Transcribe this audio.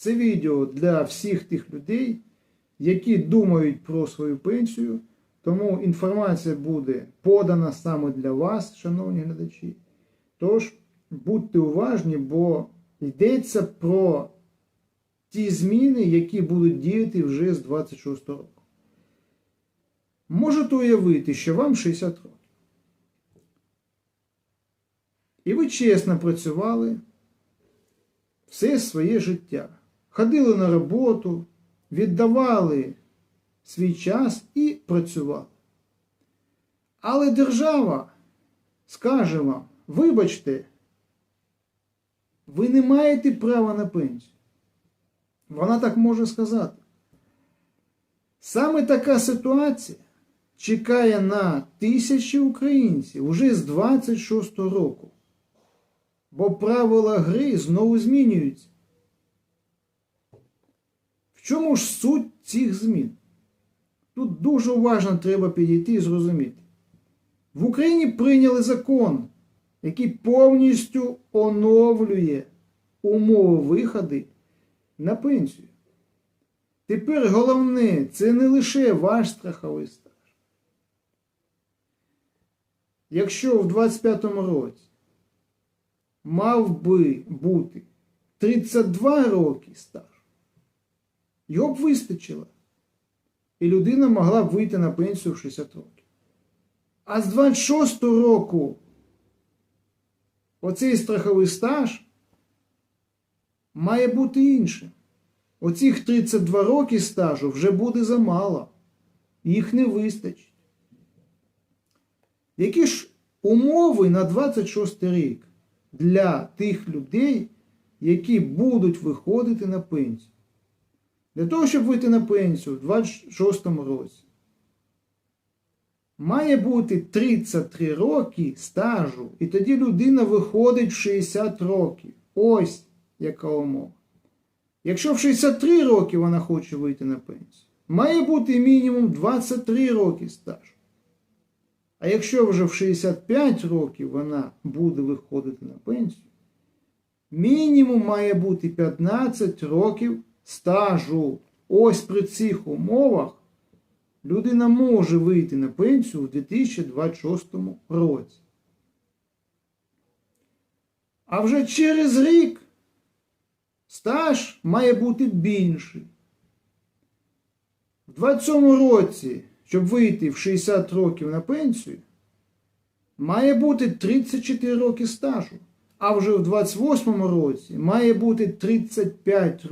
Це відео для всіх тих людей, які думають про свою пенсію. Тому інформація буде подана саме для вас, шановні глядачі. Тож будьте уважні, бо йдеться про ті зміни, які будуть діяти вже з 26 року. Можете уявити, що вам 60 років. І ви чесно працювали все своє життя. Ходили на роботу, віддавали свій час і працювали. Але держава скаже вам, вибачте, ви не маєте права на пенсію. Вона так може сказати. Саме така ситуація чекає на тисячі українців уже з 26 року. Бо правила гри знову змінюються. Чому ж суть цих змін? Тут дуже уважно треба підійти і зрозуміти. В Україні прийняли закон, який повністю оновлює умови виходу на пенсію. Тепер головне, це не лише ваш страховий стаж. Якщо в 25-му році мав би бути 32 роки стаж, його б вистачило. І людина могла б вийти на пенсію в 60 років. А з 26 року оцей страховий стаж має бути іншим. Оцих 32 роки стажу вже буде замало. Їх не вистачить. Які ж умови на 26 рік для тих людей, які будуть виходити на пенсію? Для того, щоб вийти на пенсію в 26 році, має бути 33 роки стажу, і тоді людина виходить в 60 років. Ось яка умова. Якщо в 63 роки вона хоче вийти на пенсію, має бути мінімум 23 роки стажу. А якщо вже в 65 років вона буде виходити на пенсію, мінімум має бути 15 років стажу. Ось при цих умовах людина може вийти на пенсію у 2026 році. А вже через рік стаж має бути більший. В 27 році, щоб вийти в 60 років на пенсію, має бути 34 роки стажу. А вже в 28 році має бути 35 років.